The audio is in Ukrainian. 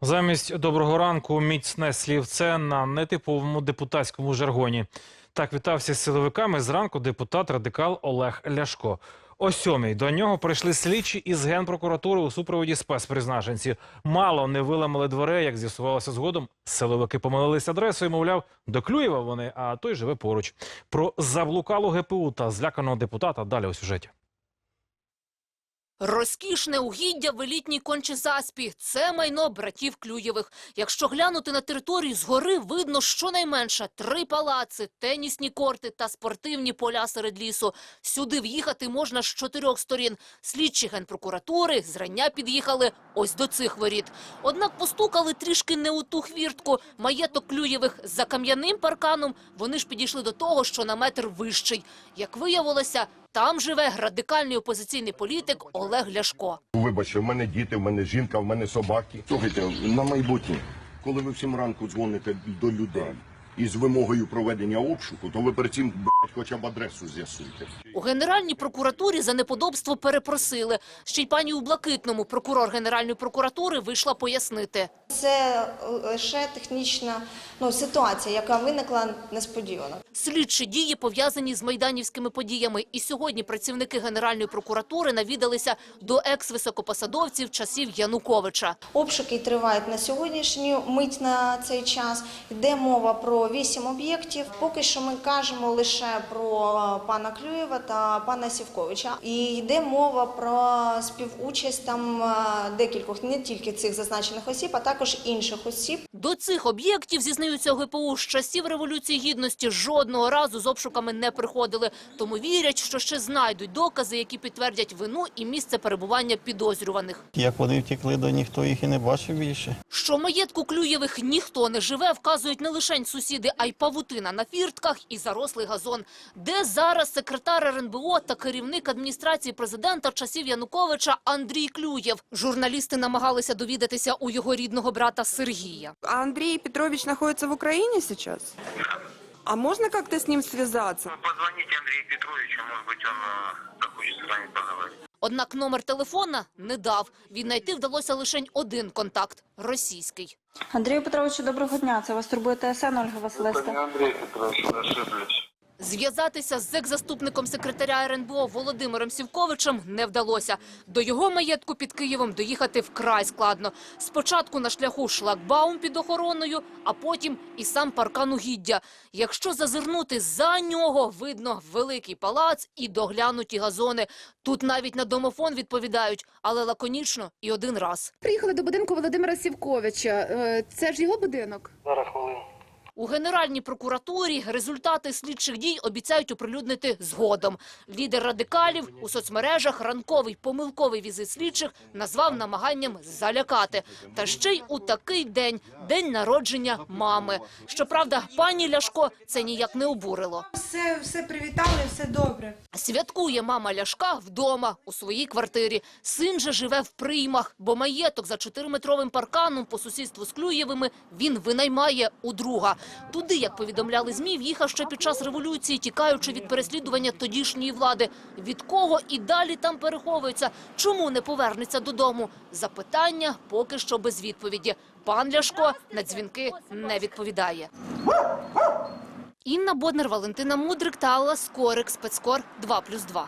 Замість доброго ранку міцне слівце на нетиповому депутатському жаргоні. Так вітався з силовиками зранку депутат радикал Олег Ляшко. О сьомій до нього прийшли слідчі із генпрокуратури у супроводі спецпризначенців. Мало не виламали дверей, як з'ясувалося згодом. Силовики помилилися адресою, мовляв, до Клюєва вони, а той живе поруч. Про заблукалу ГПУ та зляканого депутата далі у сюжеті. Розкішне угіддя в елітній кончезаспі – це майно братів Клюєвих. Якщо глянути на територію згори, видно щонайменше три палаци, тенісні корти та спортивні поля серед лісу. Сюди в'їхати можна з чотирьох сторін. Слідчі генпрокуратури зрання під'їхали ось до цих воріт. Однак постукали трішки не у ту хвіртку. Маєток Клюєвих за кам'яним парканом. Вони ж підійшли до того, що на метр вищий. Як виявилося, там живе радикальний опозиційний політик Олег Ляшко. Вибачте, в мене діти, в мене жінка, в мене собаки. Слухайте, на майбутнє, коли ви всім ранку дзвоните до людей із вимогою проведення обшуку, то ви перед цим блядь, хоча б адресу з'ясуйте. У Генеральній прокуратурі за неподобство перепросили. Ще й пані у Блакитному прокурор Генеральної прокуратури вийшла пояснити. Це лише технічна ну, ситуація, яка виникла несподівано. Слідчі дії пов'язані з майданівськими подіями. І сьогодні працівники Генеральної прокуратури навідалися до екс-високопосадовців часів Януковича. Обшуки тривають на сьогоднішню мить на цей час. Йде мова про вісім об'єктів. Поки що ми кажемо лише про пана Клюєва та пана Сівковича. І йде мова про співучасть там е, декількох не тільки цих зазначених осіб, а також інших осіб. До цих об'єктів, зізнаються ГПУ, з часів Революції Гідності жодного разу з обшуками не приходили. Тому вірять, що ще знайдуть докази, які підтвердять вину і місце перебування підозрюваних. Як вони втекли, то ніхто їх і не бачив більше. Що маєтку Клюєвих ніхто не живе, вказують не лише сусіди, а й павутина на фіртках і зарослий газон. Де зараз секретар РНБО та керівник адміністрації президента часів Януковича Андрій Клюєв? Журналісти намагалися довідатися у його рідного брата Сергія. А Андрей Петрович находится в Украине сейчас? А можно как-то с ним связаться? Позвоните Андрею Петровичу, может быть, он э, захочет с вами поговорить. Однак номер телефона не дав. Віднайти вдалося лише один контакт – російський. Андрію Петровичу, доброго дня. Це вас турбує ТСН Ольга Василевська. Андрей Петрович, вы ошиблись. Зв'язатися з екс-заступником секретаря РНБО Володимиром Сівковичем не вдалося. До його маєтку під Києвом доїхати вкрай складно. Спочатку на шляху шлагбаум під охороною, а потім і сам паркан угіддя. Якщо зазирнути за нього, видно великий палац і доглянуті газони. Тут навіть на домофон відповідають, але лаконічно і один раз. Приїхали до будинку Володимира Сівковича. Е, Це ж його будинок. Зараз. У Генеральній прокуратурі результати слідчих дій обіцяють оприлюднити згодом. Лідер радикалів у соцмережах ранковий помилковий візит слідчих назвав намаганням залякати. Та ще й у такий день – день народження мами. Щоправда, пані Ляшко це ніяк не обурило. Все, все привітали, все добре. Святкує мама Ляшка вдома, у своїй квартирі. Син же живе в приймах, бо маєток за чотириметровим парканом по сусідству з Клюєвими він винаймає у друга. Туди, як повідомляли ЗМІ, в'їхав ще під час революції, тікаючи від переслідування тодішньої влади. Від кого і далі там переховується? Чому не повернеться додому? Запитання поки що без відповіді. Пан Ляшко на дзвінки не відповідає. Інна Боднер, Валентина Мудрик та Алла Скорик. Спецкор 2+,2.